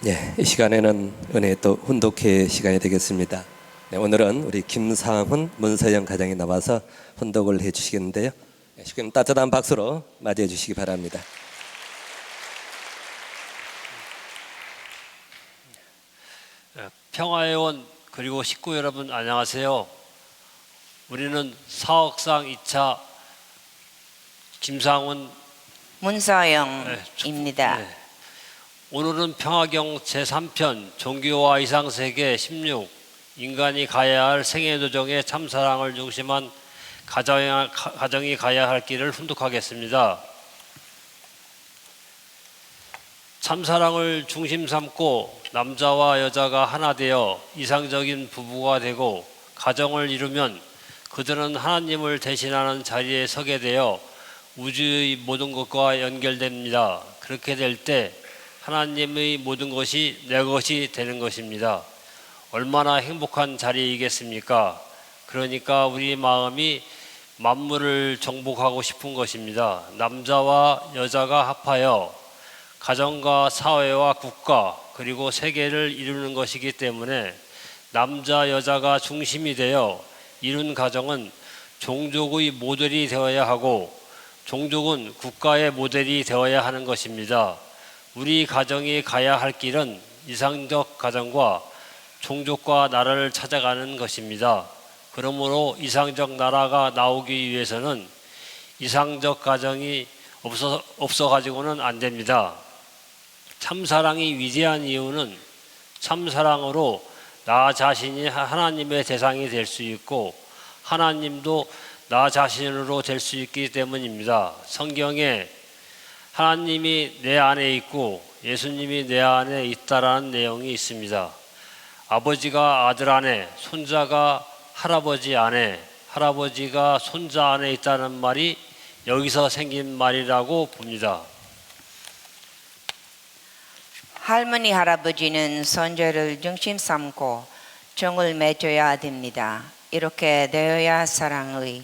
네, 이 시간에는 은혜 또 훈독회 시간이 되겠습니다. 네, 오늘은 우리 김상훈 문서영 가장이 나와서 훈독을 해주시겠는데요. 네, 지금 따뜻한 박수로 맞이해 주시기 바랍니다. 예, 평화회원 그리고 식구 여러분 안녕하세요. 우리는 사억상 2차 김상훈 문서영입니다. 네. 오늘은 평화경 제3편 종교와 이상세계 16 인간이 가야 할 생애도정의 참사랑을 중심한 가정, 가정이 가야 할 길을 훈독하겠습니다. 참사랑을 중심 삼고 남자와 여자가 하나 되어 이상적인 부부가 되고 가정을 이루면 그들은 하나님을 대신하는 자리에 서게 되어 우주의 모든 것과 연결됩니다. 그렇게 될때 하나님의 모든 것이 내 것이 되는 것입니다. 얼마나 행복한 자리이겠습니까? 그러니까 우리 마음이 만물을 정복하고 싶은 것입니다. 남자와 여자가 합하여 가정과 사회와 국가 그리고 세계를 이루는 것이기 때문에 남자 여자가 중심이 되어 이룬 가정은 종족의 모델이 되어야 하고 종족은 국가의 모델이 되어야 하는 것입니다. 우리 가정이 가야 할 길은 이상적 가정과 종족과 나라를 찾아가는 것입니다. 그러므로 이상적 나라가 나오기 위해서는 이상적 가정이 없어, 없어 가지고는 안 됩니다. 참사랑이 위대한 이유는 참사랑으로 나 자신이 하나님의 대상이 될 수 있고 하나님도 나 자신으로 될 수 있기 때문입니다. 성경에 하나님이 내 안에 있고 예수님이 내 안에 있다라는 내용이 있습니다. 아버지가 아들 안에, 손자가 할아버지 안에, 할아버지가 손자 안에 있다는 말이 여기서 생긴 말이라고 봅니다. 할머니 할아버지는 손자를 중심 삼고 정을 맺어야 됩니다. 이렇게 되어야 사랑의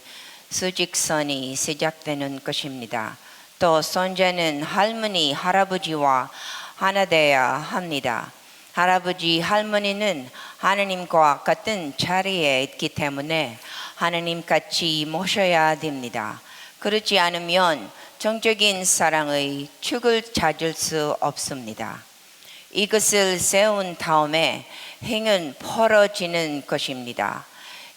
수직선이 시작되는 것입니다. 또 손자는 할머니 할아버지와 하나 되어야 합니다. 할아버지 할머니는 하나님과 같은 자리에 있기 때문에 하나님 같이 모셔야 됩니다. 그렇지 않으면 정적인 사랑의 축을 찾을 수 없습니다. 이것을 세운 다음에 행은 벌어지는 것입니다.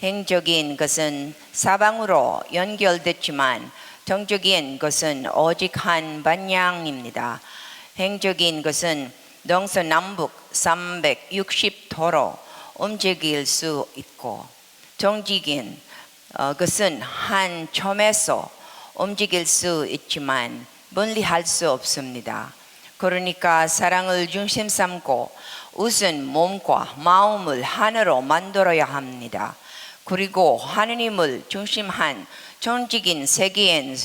행적인 것은 사방으로 연결됐지만 정적인 것은 오직 한 방향입니다. 행적인 것은 동서남북 360도로 움직일 수 있고 정직인 어, 것은 한 점에서 움직일 수 있지만 분리할 수 없습니다. 그러니까 사랑을 중심 삼고 우선 몸과 마음을 하나로 만들어야 합니다. 그리고 하느님을 중심한 정직인 세계의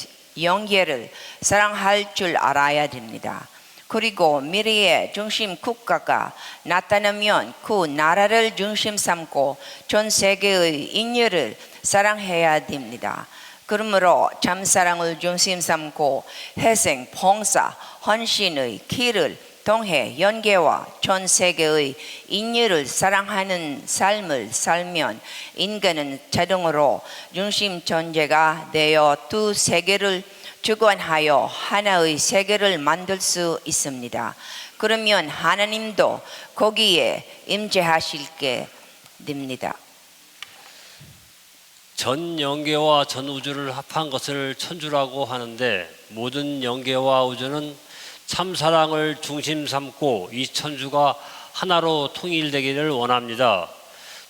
연계를 사랑할 줄 알아야 됩니다. 그리고 미래의 중심 국가가 나타나면 그 나라를 중심 삼고 전 세계의 인류를 사랑해야 됩니다. 그러므로 참사랑을 중심 삼고 회생, 봉사, 헌신의 길을 통해 연계와 전 세계의 인류를 사랑하는 삶을 살면 인간은 자동으로 중심 존재가 되어 두 세계를 주관하여 하나의 세계를 만들 수 있습니다. 그러면 하나님도 거기에 임재하실 게 됩니다. 전 영계와 전 우주를 합한 것을 천주라고 하는데 모든 영계와 우주는 참사랑을 중심 삼고 이 천주가 하나로 통일되기를 원합니다.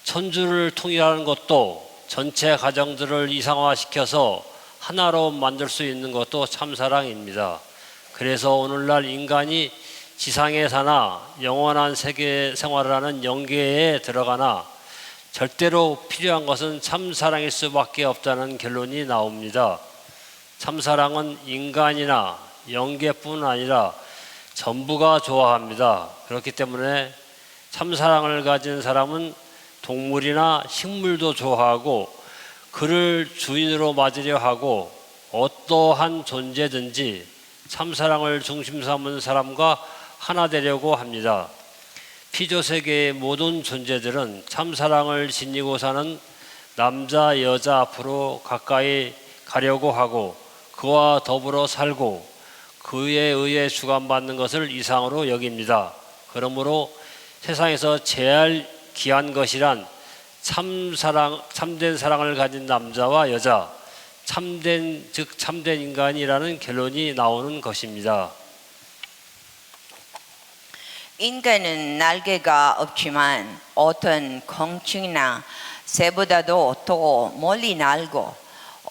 천주를 통일하는 것도 전체 가정들을 이상화시켜서 하나로 만들 수 있는 것도 참사랑입니다. 그래서 오늘날 인간이 지상에 사나 영원한 세계 생활을 하는 영계에 들어가나 절대로 필요한 것은 참사랑일 수밖에 없다는 결론이 나옵니다. 참사랑은 인간이나 영계뿐 아니라 전부가 좋아합니다. 그렇기 때문에 참사랑을 가진 사람은 동물이나 식물도 좋아하고 그를 주인으로 맞으려 하고 어떠한 존재든지 참사랑을 중심 삼은 사람과 하나 되려고 합니다. 피조 세계의 모든 존재들은 참사랑을 지니고 사는 남자 여자 앞으로 가까이 가려고 하고 그와 더불어 살고 그에 의해 주관받는 것을 이상으로 여깁니다. 그러므로 세상에서 제일 귀한 것이란 참 사랑 참된 사랑을 가진 남자와 여자 참된 즉 참된 인간이라는 결론이 나오는 것입니다. 인간은 날개가 없지만 어떤 공충이나 새보다도 더 멀리 날고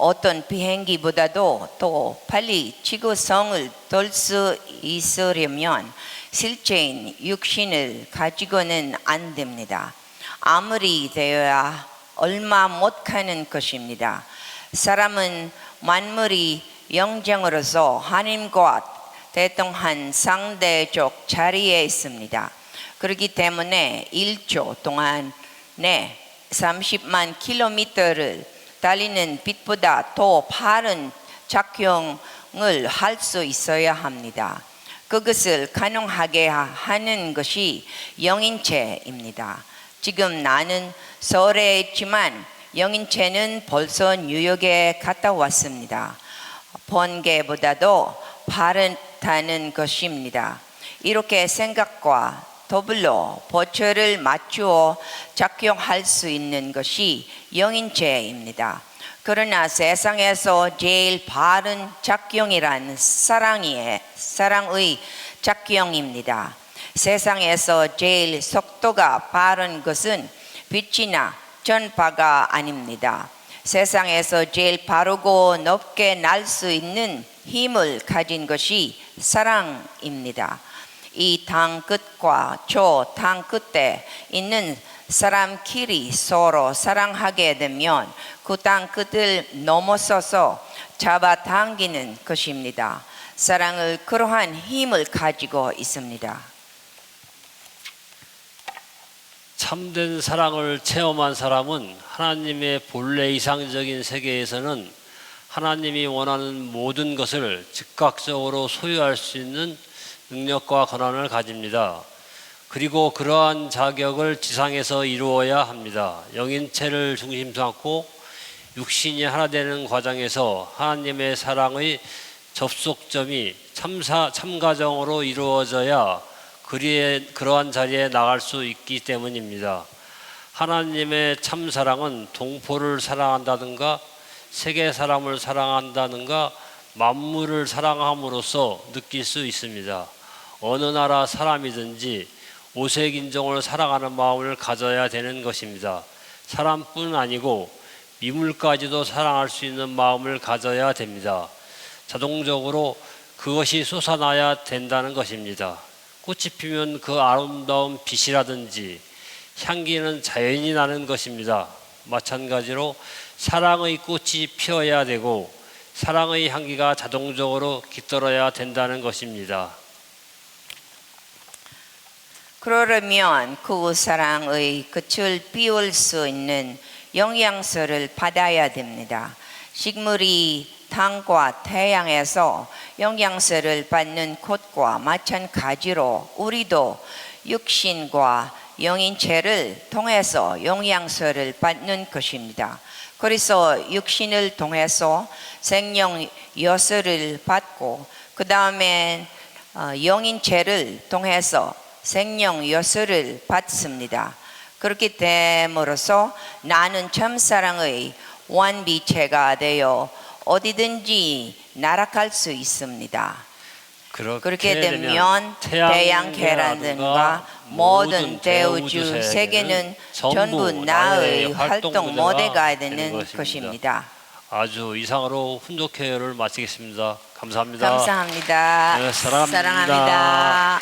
어떤 비행기보다도 더 빨리 지구성을 돌 수 있으려면 실제인 육신을 가지고는 안 됩니다. 아무리 되어야 얼마 못 가는 것입니다. 사람은 만물이 영장으로서 하나님과 대통한 상대적 자리에 있습니다. 그렇기 때문에 1초 동안 내 30만 킬로미터를 달리는 빛보다 더 빠른 작용을 할 수 있어야 합니다. 그것을 가능하게 하는 것이 영인체입니다. 지금 나는 서울에 있지만 영인체는 벌써 뉴욕에 갔다 왔습니다. 번개보다도 빠르다는 것입니다. 이렇게 생각과 더불어 보초를 맞추어 작용할 수 있는 것이 영인체입니다. 그러나 세상에서 제일 바른 작용이란 사랑의, 사랑의 작용입니다. 세상에서 제일 속도가 빠른 것은 빛이나 전파가 아닙니다. 세상에서 제일 빠르고 높게 날 수 있는 힘을 가진 것이 사랑입니다. 이땅 끝과 저땅 끝에 있는 사람끼리 서로 사랑하게 되면 그땅 끝을 넘어서서 잡아당기는 것입니다. 사랑을 그러한 힘을 가지고 있습니다. 참된 사랑을 체험한 사람은 하나님의 본래 이상적인 세계에서는 하나님이 원하는 모든 것을 즉각적으로 소유할 수 있는 능력과 권한을 가집니다. 그리고 그러한 자격을 지상에서 이루어야 합니다. 영인체를 중심 삼고 육신이 하나 되는 과정에서 하나님의 사랑의 접속점이 참사 참가정으로 이루어져야 그리에 그러한 자리에 나갈 수 있기 때문입니다. 하나님의 참 사랑은 동포를 사랑한다든가 세계 사람을 사랑한다든가 만물을 사랑함으로써 느낄 수 있습니다. 어느 나라 사람이든지 오색 인종을 사랑하는 마음을 가져야 되는 것입니다. 사람뿐 아니고 미물까지도 사랑할 수 있는 마음을 가져야 됩니다. 자동적으로 그것이 솟아나야 된다는 것입니다. 꽃이 피면 그 아름다운 빛이라든지 향기는 자연히 나는 것입니다. 마찬가지로 사랑의 꽃이 피어야 되고 사랑의 향기가 자동적으로 깃들어야 된다는 것입니다. 그러려면 그 사랑의 끝을 피울 수 있는 영양소를 받아야 됩니다. 식물이 땅과 태양에서 영양소를 받는 것과 마찬가지로 우리도 육신과 영인체를 통해서 영양소를 받는 것입니다. 그래서 육신을 통해서 생명 요소를 받고 그 다음에 어, 영인체를 통해서 생명 요소를 받습니다. 그렇기 됨으로써 나는 참사랑의 완비체가 되어 어디든지 날아갈 수 있습니다. 그렇게 되면 태양 계란들과 모든 대우주 세계는 전부 나의 활동 모델가 되는 것입니다. 아주 이상으로 훈독회를 마치겠습니다. 감사합니다. 감사합니다. 네, 사랑합니다. 사랑합니다.